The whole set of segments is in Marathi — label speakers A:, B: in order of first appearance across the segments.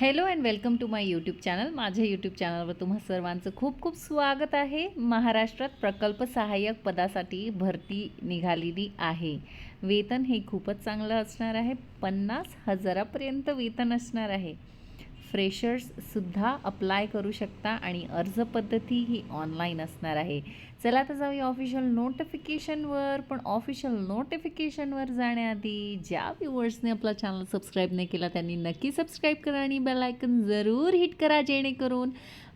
A: Hello and welcome to my YouTube channel माझ्या यूट्यूब चॅनलवर तुम्हा सर्वांचं खूप खूप स्वागत आहे. महाराष्ट्रात प्रकल्प सहाय्यक पदासाठी भरती निघालेली आहे. वेतन हे खूपच चांगलं असणार आहे. पन्नास हजारापर्यंत वेतन असणार आहे. फ्रेशर्ससुद्धा अप्लाय करू शकता आणि अर्ज पद्धती ही ऑनलाईन असणार आहे. चला तर जाऊया ऑफिशियल नोटिफिकेशनवर पण ऑफिशियल नोटिफिकेशनवर जाण्याआधी ज्या व्ह्युअर्सने आपला चॅनल सबस्क्राईब नाही केला त्यांनी नक्की सबस्क्राईब करा आणि बेलायकन जरूर हिट करा जेणेकरून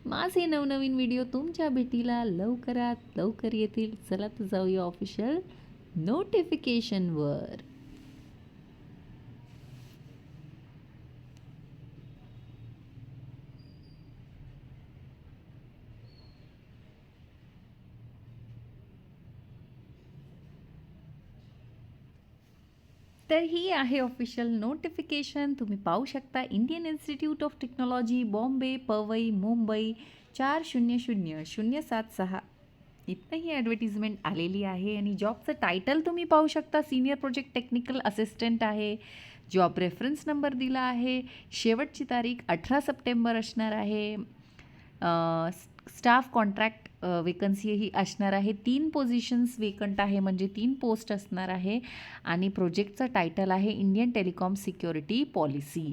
A: माझे नवनवीन व्हिडिओ तुमच्या भेटीला लवकरात लवकर येतील. चला तर जाऊया ऑफिशियल नोटिफिकेशनवर तर ही आहे ऑफिशियल नोटिफिकेशन तुम्ही पाहू शकता Indian Institute of Technology Bombay Powai Mumbai चार शून्य शून्य शून्य सात सहा. इथनं ही ॲडव्हर्टिजमेंट आलेली आहे आणि जॉबचं टायटल तुम्ही पाहू शकता. सिनियर प्रोजेक्ट टेक्निकल असिस्टंट आहे. जॉब रेफरन्स नंबर दिला आहे. शेवटची तारीख अठरा सप्टेंबर असणार आहे. स्टाफ कॉन्ट्रॅक्ट वेकन्सी ही असणार आहे. तीन पोझिशन्स वेकंट आहे म्हणजे तीन पोस्ट असणार आहे. आणि प्रोजेक्टचं टायटल आहे इंडियन टेलिकॉम सिक्युरिटी पॉलिसी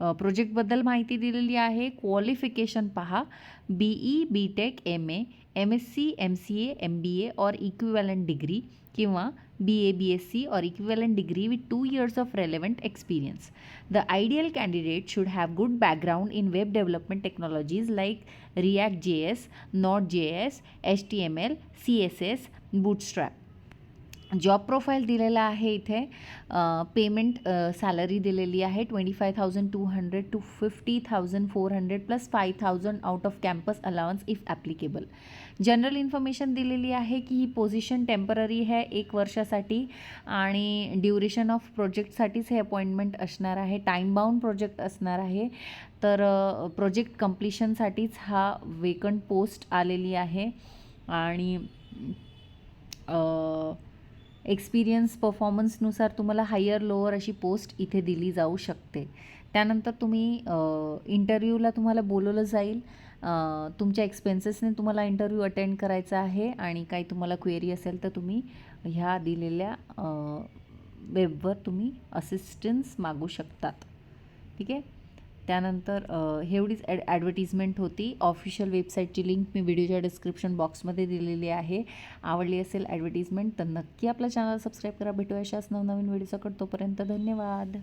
A: प्रोजेक्टबद्दल माहिती दिलेली आहे. क्वालिफिकेशन पहा. B E B tech M A M S C M C A M B A और इक्विवॅलंट डिग्री किंवा B A B S C or equivalent degree with two years of relevant experience the ideal candidate should have good background in web development technologies like React JS, Node.js, S CSS, Bootstrap. Job profile दिलेला आहे इथे. पेमेंट सॅलरी दिलेली आहे twenty five thousand two hundred to fifty thousand four hundred plus five thousand out of campus allowance if applicable. General information दिलेली आहे की ही पोझिशन टेंपररी आहे एक वर्षासाठी आणि ड्युरेशन ऑफ प्रोजेक्टसाठीच हे अपॉइंटमेंट असणार आहे. टाईम बाउंड प्रोजेक्ट असणार आहे. तर प्रोजेक्ट कम्प्लिशनसाठीच हा वेकंट पोस्ट आलेली आहे आणि एक्सपिरियन्स परफॉर्मन्सनुसार तुम्हाला हायर लोअर अशी पोस्ट इथे दिली जाऊ शकते. त्यानंतर तुम्ही इंटरव्ह्यूला तुम्हाला बोलवलं जाईल. तुमच्या एक्सपेन्सेसने तुम्हाला इंटरव्ह्यू अटेंड करायचा आहे आणि काही तुम्हाला क्वेरी असेल तर तुम्ही ह्या दिलेल्या वेबवर तुम्ही असिस्टन्स मागू शकतात. ठीक आहे? त्यानंतर एवढीच ॲड ॲडव्हर्टिजमेंट होती. ऑफिशियल वेबसाईटची लिंक मी व्हिडिओच्या डिस्क्रिप्शन बॉक्समध्ये दिलेली आहे. आवडली असेल ॲडव्हर्टिजमेंट तर नक्की आपल्या चॅनल सबस्क्राईब करा. भेटू अशाच नवनवीन व्हिडिओसकट तोपर्यंत धन्यवाद.